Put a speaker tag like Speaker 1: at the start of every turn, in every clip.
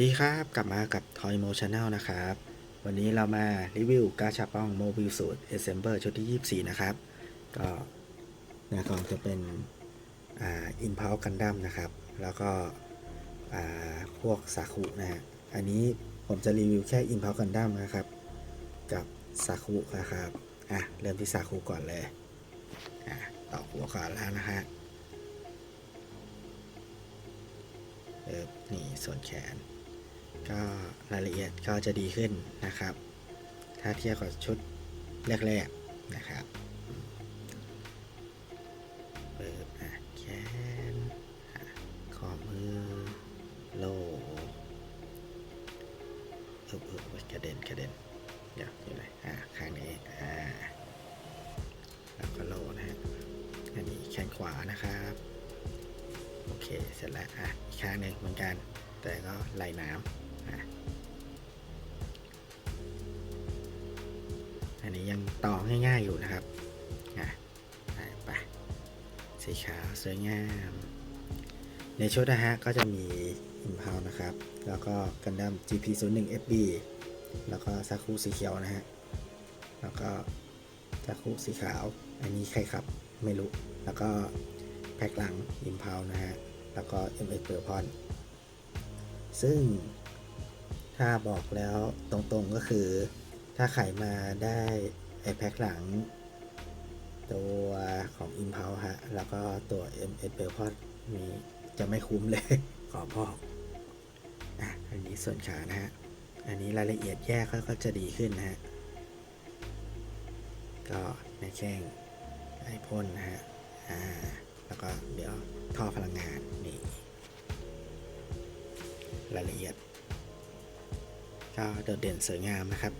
Speaker 1: ดีครับกลับมากับ Toy Mo Channel นะครับ วันนี้เรามารีวิวกาชาป้องโมบิลสูตร Assemble ชุดที่ 24 นะครับ ก็หน้าก่อนจะเป็นอ่า Impulse Gundam นะครับ แล้วก็อ่าพวกซาคุนะฮะอันนี้ผมจะรีวิวแค่ Impulse Gundam นะครับ กับซาคุนะครับอะเริ่มที่ซาคุก่อนเลยอะต่อหัวก่อนแล้วนะฮะเออนี่ส่วนแขน ก็รายละเอียดก็จะดีขึ้นนะครับ ถ้าเทียบกับชุดแรกๆนะครับเปิดแขนข้อมือโลเออเออกระเด็นกระเด็นเดี๋ยวอยู่ไหนอะข้างนี้อ่าแล้วก็โลนะฮะอันนี้แขนขวานะครับโอเค เสร็จแล้วอะอีกข้างหนึ่งเหมือนกัน แต่ก็ไหลน้ำ ต่อง่าย ๆอยู่นะครับไปสีขาวสวยงาม ในชุดนะฮะก็จะมีอิมพาวนะครับ แล้วก็กันดั้ม GP01 FB แล้วก็ซาคุสีเขียวนะฮะ แล้วก็ซาคุสีขาว อันนี้ใครขับ ไม่รู้ แล้วก็แพ็คหลังอิมพาวนะฮะ แล้วก็ MX เปอร์พอนซึ่งถ้าบอกแล้วตรงๆก็คือ ถ้าขายมาได้ ไอแพ็คหลัง ตัวของ Impulse ฮะ แล้วก็ตัว MS b e l p o d มีจะไม่คุ้มเลย ขอบอกอะอันนี้ส่วนขานะฮะ อันนี้รายละเอียดแยกก็จะดีขึ้นนะฮะ ก็ในแข้งไอพ่นนะฮะ อ่า แล้วก็เดี๋ยวท่อพลังงานนี่รายละเอียดก็โดดเด่นสวยงามนะครับ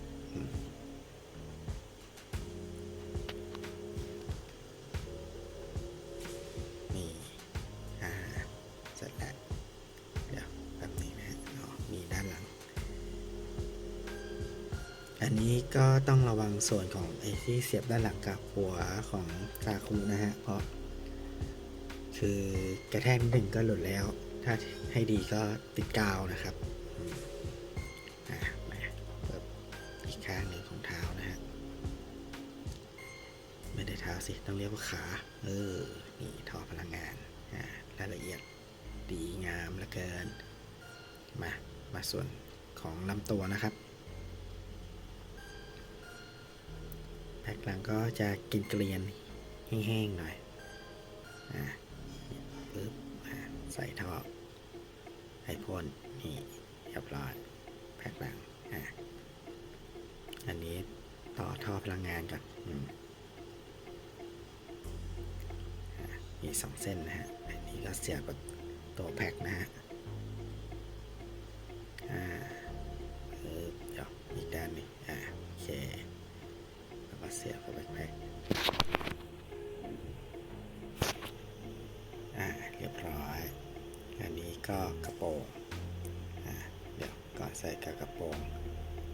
Speaker 1: ต้องระวังส่วนของไอ้ที่เสียบด้านหลังกับหัวของซาคุนะฮะ เพราะ คือกระแทกนิดหนึ่งก็หลุดแล้ว ถ้าให้ดีก็ติดกาวนะครับอืมอะมาเปิดอีกข้างหนึ่งของเท้านะฮะ ไม่ได้เท้าสิ ต้องเรียกว่าขา เออ นี่ท่อพลังงาน อ่ารายละเอียดดีงามเหลือเกิน มา มาส่วนของลำตัวนะครับ แพ็คหลังก็จะกินเกลียนแห้งๆหน่อย อ่าปึ๊บใส่ท่อไอพ่นนี่เรียบร้อย แพ็คหลัง อะอันนี้ต่อท่อพลังงานก่อนอืมอมีสองเส้นนะฮะ อันนี้ก็เสียบกับตัวแพ็คนะฮะ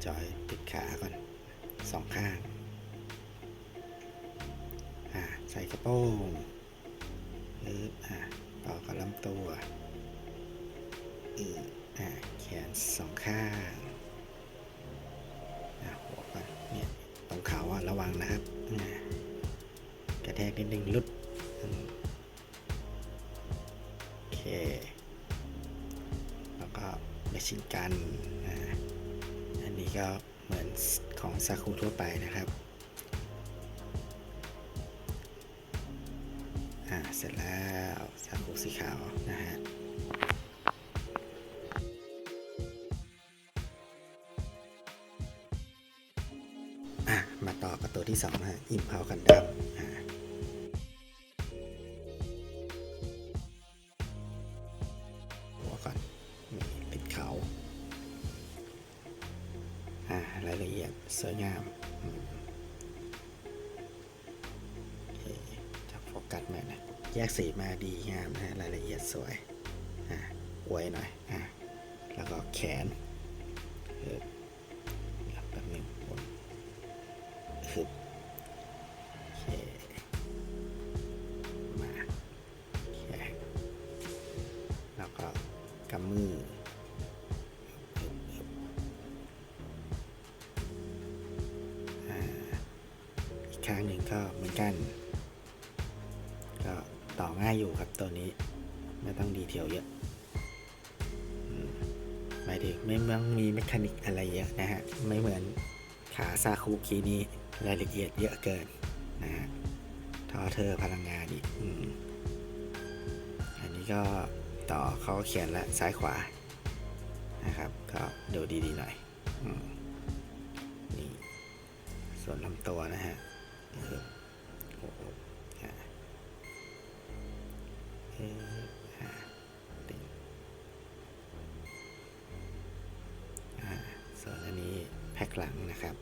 Speaker 1: จอยติดขาก่อนสองข้างอ่าใส่กระโปรงปึ๊บอ่าต่อกับลำตัวอืออ่าแขนสองข้างอ่าหัวก่อนเนี่ยตรงเขาอะระวังนะครับกระแทกนิดนึงลุดโอเค แล้วก็เมชินกันอ ก็เหมือนของซาคุทั่วไปนะครับอ่าเสร็จแล้วซาคุสีขาวนะฮะอะมาต่อกับตัวที่สองฮะอิมพาวกันดัมียดสวยงามจะโฟกัสไหมนะ แยกสีมาดีงามนะฮะรายละเอียดสวยอะอวยหน่อยอะแล้วก็แขน ข้างหนึ่งก็เหมือนกัน ก็ต่อง่ายอยู่ครับตัวนี้ ไม่ต้องดีเทลเยอะหมายถึงไม่ต้องมีเมคานิกอะไรเยอะนะฮะ ไม่เหมือนขาซาคุคีนี้รายละเอียดเยอะเกินนะฮะทอเธอพลังงานอีกอันนี้ก็ต่อเขาเขียนละซ้ายขวานะครับ ก็ดูดีๆหน่อยอนี่ส่วนลำตัวนะฮะ คือโอ้โหอ่าเอ่ออ่าติดอ่าส่วนอันนี้แพ็คหลังนะครับ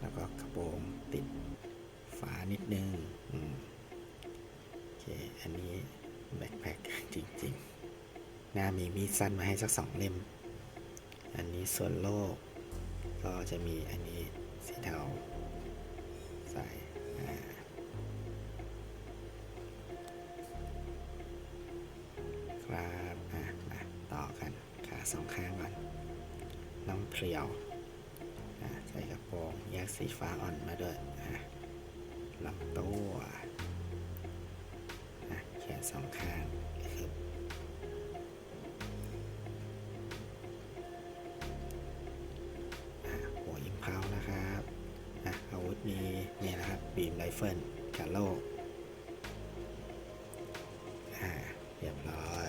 Speaker 1: แล้วก็กระโปรงติดฝานิดนึงอืมโอเค อันนี้แบ็คแพ็คจริงๆหน้ามีมีดสั้นมาให้สักสองเล่ม อันนี้ส่วนโลก ก็จะมีอันนี้สีเทาใส่ครับอะมาต่อกันขาสองข้างก่อนน้องเพรียวใส่กระโปรงแยกสีฟ้าอ่อนมาด้วยลำตัวแขนสองข้าง มีนี่นะครับบีมไรเฟิลกาโลอ่าเรียบร้อย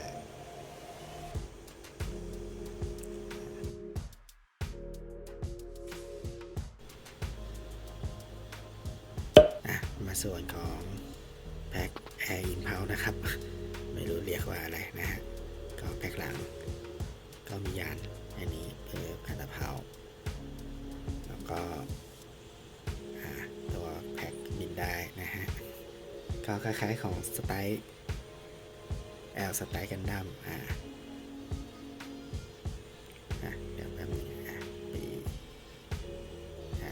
Speaker 1: อะมาส่วนของแพ็คแอร์อินเพานะครับ ไม่รู้เรียกว่าอะไรนะฮะก็แพ็คหลัง ก็มียานอันนี้คืออันตะเพาแล้วก็ ก็คล้ายๆของสไตล์แอลสไตล์กันดั้มอ่าอะเดี๋ยวแป๊บนึงอะปีอะ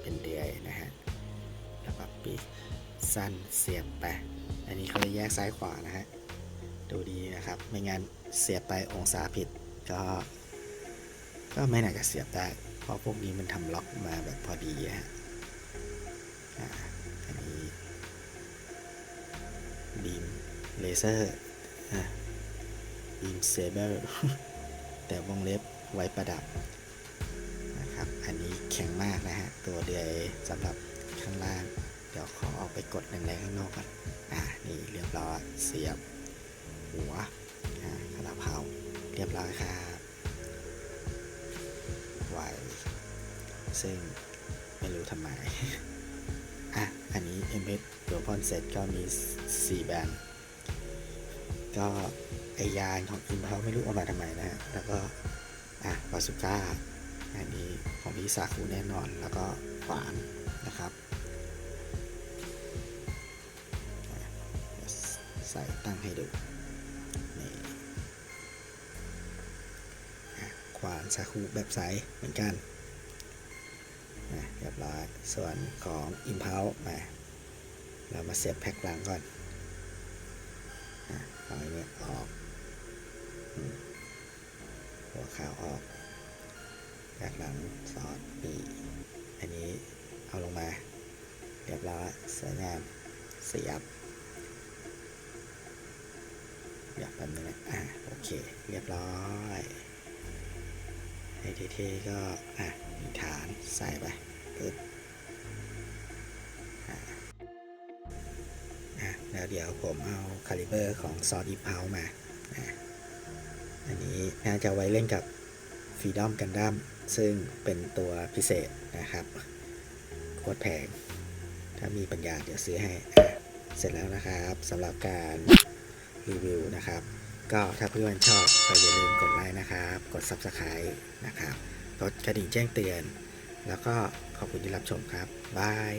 Speaker 1: เป็นเดือยนะฮะแล้วก็ปีสั้นเสียบไปอันนี้เขาจะแยกซ้ายขวานะฮะดูดีนะครับ ไม่งั้นเสียบไปองศาผิดก็ก็ไม่น่าจะเสียบได้ เพราะพวกนี้มันทำล็อกมาแบบพอดีอะฮะ บีมเลเซอร์บีมเซเบอร์แต่วงเล็บไว้ประดับนะครับ อันนี้แข็งมากนะฮะ ตัวเดียสำหรับข้างล่าง เดี๋ยวขอออกไปกดแรงๆข้างนอกก่อนอ่านี่เรียบร้อยเสียบ หัวอ่าคาราเพาเรียบร้อยครับไวซึ่งไม่รู้ทำไม อันนี้ m อตัวพอนเซ็ตก็มี 4 แบรนด์ก็ไอยานของอินเขาไม่รู้เอามาทำไมนะฮะ แล้วก็อะบาสุก้า อันนี้ของพี่ซาคุแน่นอน แล้วก็ขวานนะครับ ใส่ตั้งให้ดูนี่ขวานซาคุแบบใสเหมือนกัน เรียบร้อย ส่วนของ Impulse มาเรามาเสียบแพ็คหลังก่อนเอาอันนี้ออกหัวขาวออกแพ็คหลังสอดนี่อันนี้เอาลงมา เรียบร้อยสวยงามเสียบเดี๋ยวแป๊บนึงนะอะโอเค เรียบร้อย เท่ๆก็อะมีฐานใส่ไปปึ๊บอะแล้วเดี๋ยวผมเอาคาลิเบอร์ของซอสอีพาวมาอะอันนี้น่าจะไว้เล่นกับฟ e ดอมกันดั m ซึ่งเป็นตัวพิเศษนะครับโคตรแพงถ้ามีปัญญาเดี๋ยวซื้อให้เสร็จแล้วนะครับสำหรับการรีวิวนะครับ ก็ถ้าเพื่อนชอบก็อย่าลืมกดไลค์นะครับ กด Subscribe นะครับกดกระดิ่งแจ้งเตือน แล้วก็ขอบคุณที่รับชมครับบาย